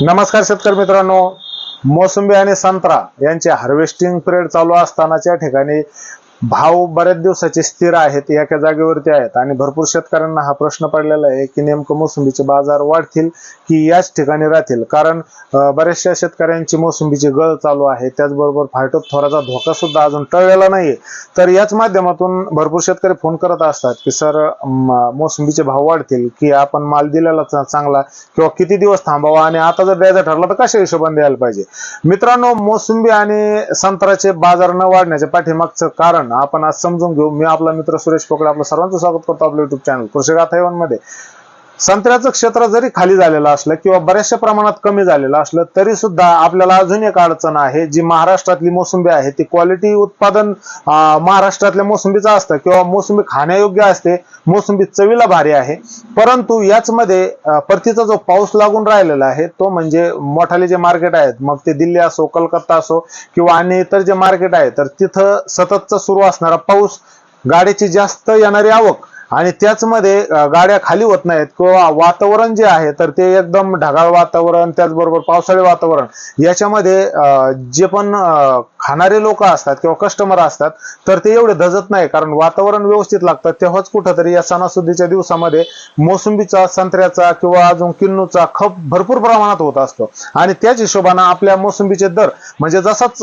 नमस्कार शेतकरी मित्रांनो. मोसंबी आणि संत्रा यांचे हार्वेस्टिंग पिरियड चालू असतानाच्या ठिकाणी भाव बऱ्याच दिवसाचे स्थिर आहेत एका जागेवरती आहेत. आणि भरपूर शेतकऱ्यांना हा प्रश्न पडलेला आहे की नेमकं मोसंबीचे बाजार वाढतील की याच ठिकाणी राहतील? कारण बऱ्याचशा शेतकऱ्यांची मोसंबीची गळ चालू आहे त्याचबरोबर फायटोप थोराचा धोका सुद्धा अजून टळलेला नाहीये. तर याच माध्यमातून भरपूर शेतकरी फोन करत असतात की सर मोसंबीचे भाव वाढतील की आपण माल दिलेला चांगला किंवा किती दिवस थांबावा? आणि आता जर द्यायचं ठरलं तर कशा हिशोबाने द्यायला पाहिजे? मित्रांनो मोसंबी आणि संत्र्याचे बाजार न वाढण्याच्या पाठीमागचं कारण आपण आज समजून घेऊ. मी आपला मित्र सुरेश पोकडे आपलं सर्वांचं स्वागत करतो आपल्या युट्यूब चॅनल कृषी गाथा मध्ये. संत्र्याचं क्षेत्र जरी खाली झालेलं असलं किंवा बऱ्याचशा प्रमाणात कमी झालेलं असलं तरी सुद्धा आपल्याला अजून एक अडचण आहे जी महाराष्ट्रातली मोसंबी आहे. ती क्वालिटी उत्पादन महाराष्ट्रातल्या मोसंबीचं असतं किंवा मोसंबी खाण्यायोग्य असते मोसंबी चवीला भारी आहे. परंतु याचमध्ये परतीचा जो पाऊस लागून राहिलेला आहे तो म्हणजे मोठाले जे मार्केट आहेत मग ते दिल्ली असो कलकत्ता असो किंवा अन्य इतर जे मार्केट आहे तर तिथं सततचा सुरू असणारा पाऊस गाडीची जास्त येणारी आवक आणि त्याचमध्ये गाड्या खाली होत नाहीत किंवा वातावरण जे आहे तर ते एकदम ढगाळ वातावरण त्याचबरोबर पावसाळी वातावरण याच्यामध्ये जे पण खाणारे लोक असतात किंवा कस्टमर असतात तर ते एवढे धजत नाही. कारण वातावरण व्यवस्थित लागतं. तेव्हाच कुठंतरी या सणासुदीच्या दिवसामध्ये मोसंबीचा संत्र्याचा किंवा अजून किन्नूचा खप भरपूर प्रमाणात होत असतो. आणि त्याच हिशोबानं आपल्या मोसंबीचे दर म्हणजे जसाच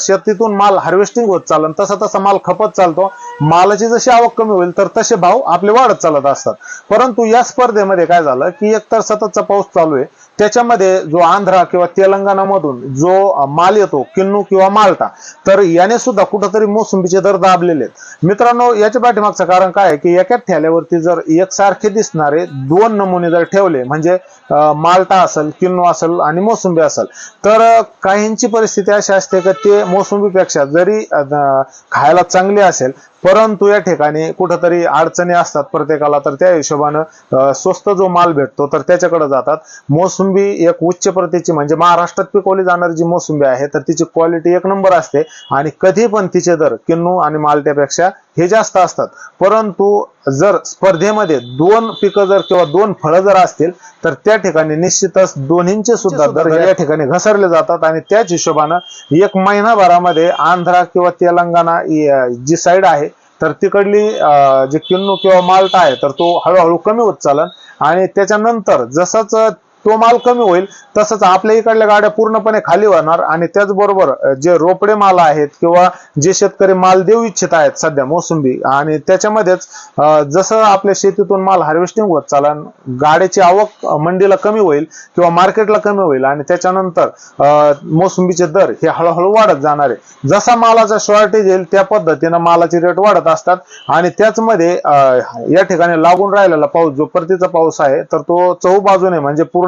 शेतीतून माल हार्वेस्टिंग होत चालन तसा तसा माल खपत चालतो. मालाची जशी आवक कमी होईल तर तसे भाव आपले वाढत चालत असतात. परंतु या स्पर्धेमध्ये काय झालं की एकतर सततचा पाऊस चालू आहे. त्याच्यामध्ये जो आंध्रा किंवा तेलंगणामधून जो माल येतो किन्नू किंवा माल्टा तर याने सुद्धा कुठंतरी मोसंबीचे दर दाबलेले आहेत. मित्रांनो याच्या पाठीमागचं कारण काय आहे की एकाच ठेल्यावरती जर एकसारखे दिसणारे दोन नमुने जर ठेवले म्हणजे माल्टा असेल किन्नो असेल आणि मोसंबी असेल. तर काहींची परिस्थिती अशी असते की ते मोसंबीपेक्षा जरी खायला चांगली असेल परंतु या ठिकाणी कुठंतरी अडचणी असतात प्रत्येकाला तर त्या हिशोबानं स्वस्त जो माल भेटतो तर त्याच्याकडे जातात. मोसंबी एक उच्च प्रतीची म्हणजे महाराष्ट्रात पिकवली जाणारी जी मोसंबी आहे तर तिची क्वालिटी एक नंबर असते. आणि कधी पण तिचे दर किन्नू आणि मालट्यापेक्षा हे जास्त असतात. परंतु जर स्पर्धेमध्ये दोन पिकं जर किंवा दोन फळं जर असतील तर त्या ठिकाणी निश्चितच दोन्हींचे सुद्धा दर या ठिकाणी घसरले जातात. आणि त्याच हिशोबानं एक महिनाभरामध्ये आंध्रा किंवा तेलंगणा जी साईड आहे तर तिकडली जे किन्नू किंवा माल्टा आहे तर तो हळूहळू कमी होत चालन. आणि त्याच्यानंतर जसंच तो माल कमी होईल तसंच आपल्या इकडल्या गाड्या पूर्णपणे खाली होणार आणि त्याचबरोबर जे रोपडे माल आहेत किंवा जे शेतकरी माल देऊ इच्छित आहेत सध्या मोसंबी आणि त्याच्यामध्येच जसं आपल्या शेतीतून माल हार्वेस्टिंग होत चालन गाड्याची आवक मंडीला कमी होईल किंवा मार्केटला कमी होईल आणि त्याच्यानंतर अं, मोसंबीचे दर हे हळूहळू वाढत जाणार आहे. जसा मालाचा शॉर्टेज येईल त्या पद्धतीनं मालाचे रेट वाढत असतात आणि त्याचमध्ये या ठिकाणी लागून राहिलेला पाऊस जो परतीचा पाऊस आहे तर तो चहू बाजूने म्हणजे पूर्ण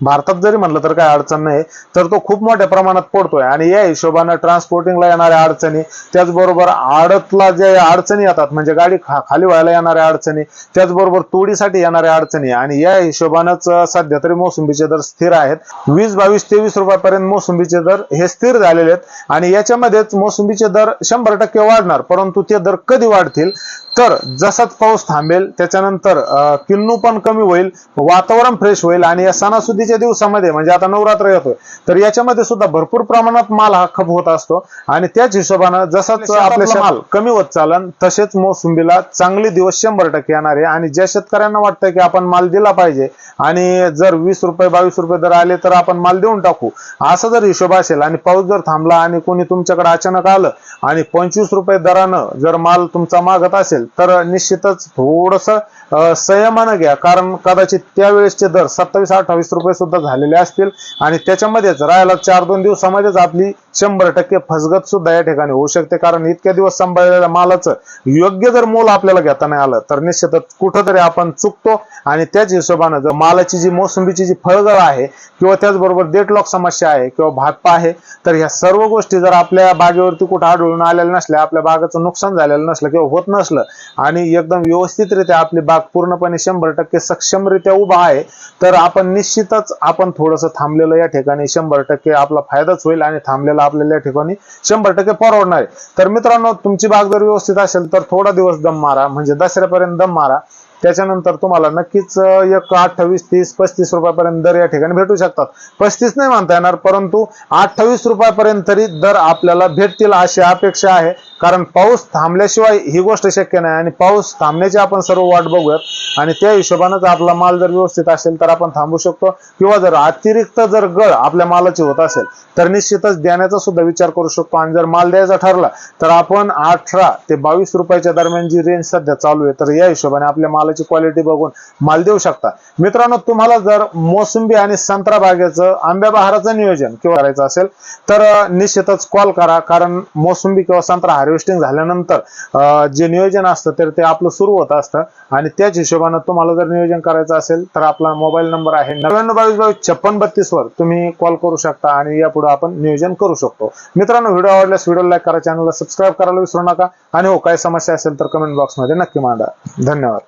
भारतात जरी म्हणलं तर काय अडचण नाही तर तो खूप मोठ्या प्रमाणात पडतोय. आणि या हिशोबानं ट्रान्सपोर्टिंगला येणाऱ्या अडचणी त्याचबरोबर आडतला जे अडचणी येतात म्हणजे गाडी खा- खाली व्हायला येणाऱ्या अडचणी त्याचबरोबर तोडीसाठी येणाऱ्या अडचणी आणि या हिशोबानंच सध्या तरी मोसंबीचे दर स्थिर आहेत. वीस बावीस तेवीस रुपयापर्यंत मोसंबीचे दर हे स्थिर झालेले आहेत आणि याच्यामध्येच मोसंबीचे दर शंभर टक्के वाढणार परंतु ते दर कधी वाढतील? तर जसाच पाऊस थांबेल त्याच्यानंतर किन्नू पण कमी होईल वातावरण फ्रेश होईल आणि या सणासुदीच्या दिवसामध्ये म्हणजे आता नवरात्र येतोय तर याच्यामध्ये सुद्धा भरपूर प्रमाणात माल हा खप होत असतो. आणि त्याच हिशोबानं जसाच आपले माल. कमी होत चालन तसेच मोसंबीला चांगले दिवस शंभर टक्के येणार. आहे आणि ज्या शेतकऱ्यांना वाटतं की आपण माल दिला पाहिजे आणि जर वीस रुपये बावीस रुपये दर आले तर आपण माल देऊन टाकू. असा जर हिशोब असेल आणि पाऊस जर थांबला आणि कोणी तुमच्याकडे अचानक आलं आणि पंचवीस रुपये दरानं जर माल तुमचा मागत असेल तर निश्चितच थोडस संयमानं घ्या. कारण कदाचित त्यावेळेसचे दर सत्तावीस अठ्ठावीस रुपये सुद्धा झालेले असतील. आणि त्याच्यामध्येच राहायला चार दोन दिवसामध्येच आपली शंभर टक्के फसगत सुद्धा या ठिकाणी होऊ शकते. कारण इतक्या दिवस सांभाळलेल्या मालाचं योग्य जर मोल आपल्याला घेता नाही आलं तर निश्चितच कुठंतरी आपण चुकतो. आणि त्याच हिशोबानं जर मालाची जी मोसंबीची जी फळगळ आहे किंवा त्याचबरोबर डेटलॉक समस्या आहे किंवा भातपा आहे तर ह्या सर्व गोष्टी जर आपल्या बागेवरती कुठं आढळून आलेल्या नसल्या आपल्या बागेचं नुकसान झालेलं नसलं किंवा होत नसलं आणि एकदम व्यवस्थितरित्या आपली बाग पूर्णपणे शंभर टक्के सक्षमरित्या उभा आहे तर आपण निश्चितच आपण थोडंसं थांबलेलं या ठिकाणी शंभर टक्के आपला फायदाच होईल आणि थांबलेला आपल्याला या ठिकाणी शंभर टक्के परवडणार आहे. तर मित्रांनो तुमची बाग जर व्यवस्थित असेल तर थोडा दिवस दम मारा म्हणजे दसऱ्यापर्यंत दम मारा. त्याच्यानंतर तुम्हाला नक्कीच एक अठ्ठावीस तीस पस्तीस रुपयापर्यंत दर या ठिकाणी भेटू शकतात. पस्तीस नाही म्हणता येणार परंतु अठ्ठावीस रुपयापर्यंत तरी दर आपल्याला भेटतील अशी अपेक्षा आहे. कारण पाऊस थांबल्याशिवाय ही गोष्ट शक्य नाही आणि पाऊस थांबण्याची आपण सर्व वाट बघूयात. आणि त्या हिशोबानेच आपला माल जर व्यवस्थित असेल तर आपण थांबू शकतो. किंवा जर अतिरिक्त जर गळ आपल्या मालाची होत असेल तर निश्चितच देण्याचा सुद्धा विचार करू शकतो. आणि जर माल द्यायचा ठरला तर आपण अठरा ते बावीस रुपयाच्या दरम्यान जी रेंज सध्या चालू आहे तर या हिशोबाने आपल्या मालाची क्वालिटी बघून माल देऊ शकता. मित्रांनो तुम्हाला जर मोसंबी आणि संत्रा बागेचं आंब्या बहाराचं नियोजन किंवा करायचं असेल तर निश्चितच कॉल करा. कारण मोसंबी किंवा संत्रा हार्वेस्टिंग झाल्यानंतर जे नियोजन असतं तर ते आपलं सुरू होत असतं. आणि त्याच हिशोबानं तुम्हाला जर नियोजन करायचं असेल तर आपला मोबाईल नंबर आहे नव्याण्णव बावीस बावीस छप्पन बत्तीस वर. तुम्ही कॉल करू शकता आणि यापुढे आपण नियोजन करू शकतो. मित्रांनो व्हिडिओ आवडल्यास व्हिडिओ लाईक करा चॅनलला सबस्क्राईब करायला विसरू नका. आणि हो काही समस्या असेल तर कमेंट बॉक्समध्ये नक्की मांडा. धन्यवाद.